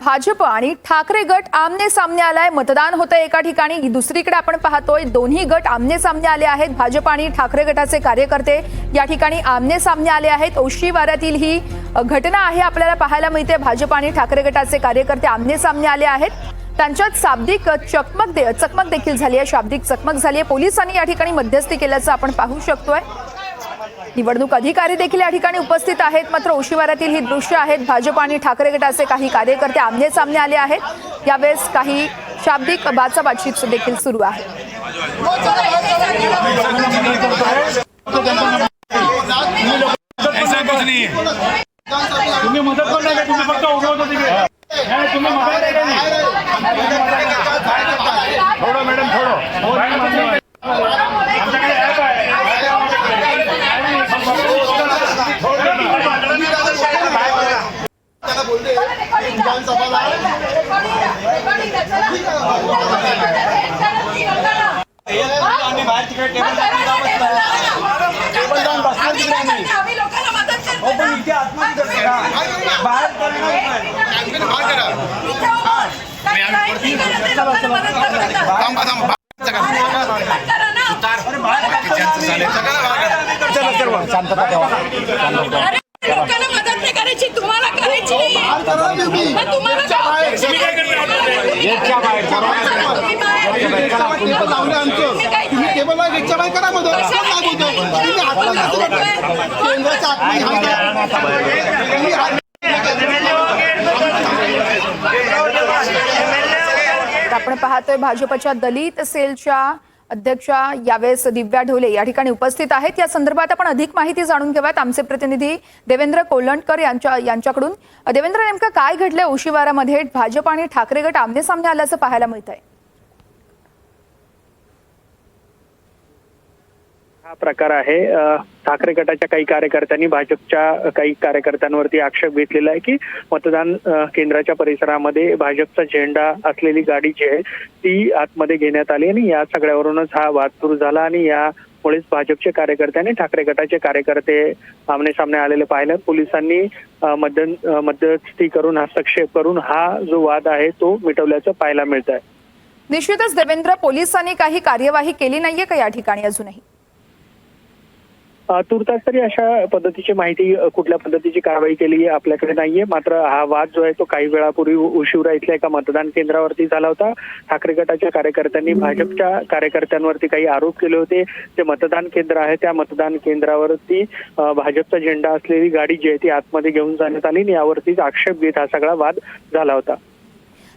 भाजप आणि ठाकरे गट आमने सामने आलाय. मतदान होतं एका ठिकाणी. दुसरीकडे आपण पाहतोय दोन्ही गट आमने सामने आले आहेत. भाजप आणि ठाकरे गटाचे कार्यकर्ते या ठिकाणी आमने सामने आले आहेत. औशी वाऱ्यातील ही घटना आहे आपल्याला पाहायला मिळते. भाजप आणि ठाकरे गटाचे कार्यकर्ते आमने सामने आले आहेत. त्यांच्यात शाब्दिक चकमक दे चकमक देखील झाली आहे. शाब्दिक चकमक झाली आहे. पोलिसांनी या ठिकाणी मध्यस्थी केल्याचं आपण पाहू शकतोय. निवडणूक अधिकारी देखील या ठिकाणी उपस्थित आहेत. मात्र ओशिवारातील ही दृश्य आहेत. भाजप आणि ठाकरे गटाचे काही कार्यकर्ते आमने सामने आले आहेत. यावेळेस काही शाब्दिक बाचाबाची देखील सुरू आहे. तुम्ही मदत पण नाही तुम्ही फक्त होता तिकडे नाही, तुम्ही मदत थोडं मॅडम थोडं। थांबा थांबा लोकांना मदत नाही करायची तुम्हाला करायची नाहीये. मग तुम्हाला केंद्राच्या आपण पाहतोय भाजपच्या दलित सेलच्या अध्यक्षा यावेळेस दिव्या ढोले या ठिकाणी उपस्थित आहेत. या संदर्भात आपण अधिक माहिती जाणून घेऊयात. आमचे प्रतिनिधी देवेंद्र कोलंडकर यांच्या यांच्याकडून. देवेंद्र नेमकं काय घडलंय ओशिवारामध्ये भाजप आणि ठाकरे गट आमने सामने आल्याचं पाहायला मिळत आहे हा प्रकार आहे. ठाकरे गटाच्या काही कार्यकर्त्यांनी भाजपच्या काही कार्यकर्त्यांवरती आक्षेप घेतलेला आहे की मतदान केंद्राच्या परिसरामध्ये भाजपचा झेंडा असलेली गाडी जी आहे ती आतमध्ये घेण्यात आली आणि या सगळ्यावरूनच हा वाद सुरू झाला आणि यामुळेच भाजपचे कार्यकर्ते आणि ठाकरे गटाचे कार्यकर्ते आमने सामने आलेले पाहिलं पोलिसांनी मध्य मध्यस्थी करून हस्तक्षेप करून हा जो वाद आहे तो मिटवल्याचं पाहायला मिळत आहे निश्चितच देवेंद्र पोलिसांनी काही कार्यवाही केली नाहीये का या ठिकाणी अजूनही? तुर्तास तरी अशा पद्धतीची माहिती कुठल्या पद्धतीची कारवाई केली आपल्याकडे नाहीये. मात्र हा वाद जो आहे तो काही वेळापूर्वी उशिवरा इथल्या एका मतदान केंद्रावरती झाला होता. ठाकरे गटाच्या कार्यकर्त्यांनी भाजपच्या कार्यकर्त्यांवरती काही आरोप केले होते. ते मतदान केंद्र आहे त्या मतदान केंद्रावरती भाजपचा झेंडा असलेली गाडी जी आहे ती आतमध्ये घेऊन जाण्यात आली आणि यावरतीच आक्षेप घेत हा सगळा वाद झाला होता.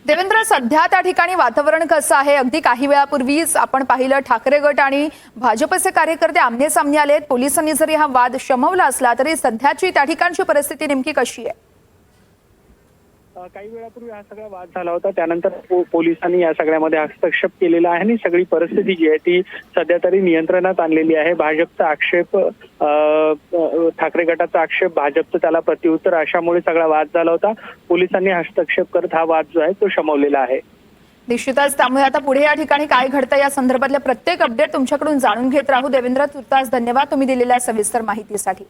देवेंद्र सध्या त्या ठिकाणी वातावरण कसं आहे? अगदी काही वेळापूर्वीच आपण पाहिलं ठाकरे गट आणि भाजपचे कार्यकर्ते आमने सामने आले आहेत पोलिसांनी जरी हा वाद शमवला असला तरी सध्याची त्या ठिकाणची परिस्थिती नेमकी कशी आहे? काही वेळापूर्वी हा सगळा वाद झाला होता. त्यानंतर पोलिसांनी या सगळ्यामध्ये हस्तक्षेप केलेला आहे आणि सगळी परिस्थिती जी आहे ती सध्या तरी नियंत्रणात आणलेली आहे. भाजपचा आक्षेप ठाकरे गटाचा आक्षेप भाजपचं त्याला प्रत्युत्तर अशामुळे सगळा वाद झाला होता. पोलिसांनी हस्तक्षेप करत हा वाद जो आहे तो शमवलेला आहे. निश्चितच. त्यामुळे आता पुढे या ठिकाणी काय घडतं या संदर्भातल्या प्रत्येक अपडेट तुमच्याकडून जाणून घेत राहू. देवेंद्र तुर्तास धन्यवाद तुम्ही दिलेल्या सविस्तर माहितीसाठी.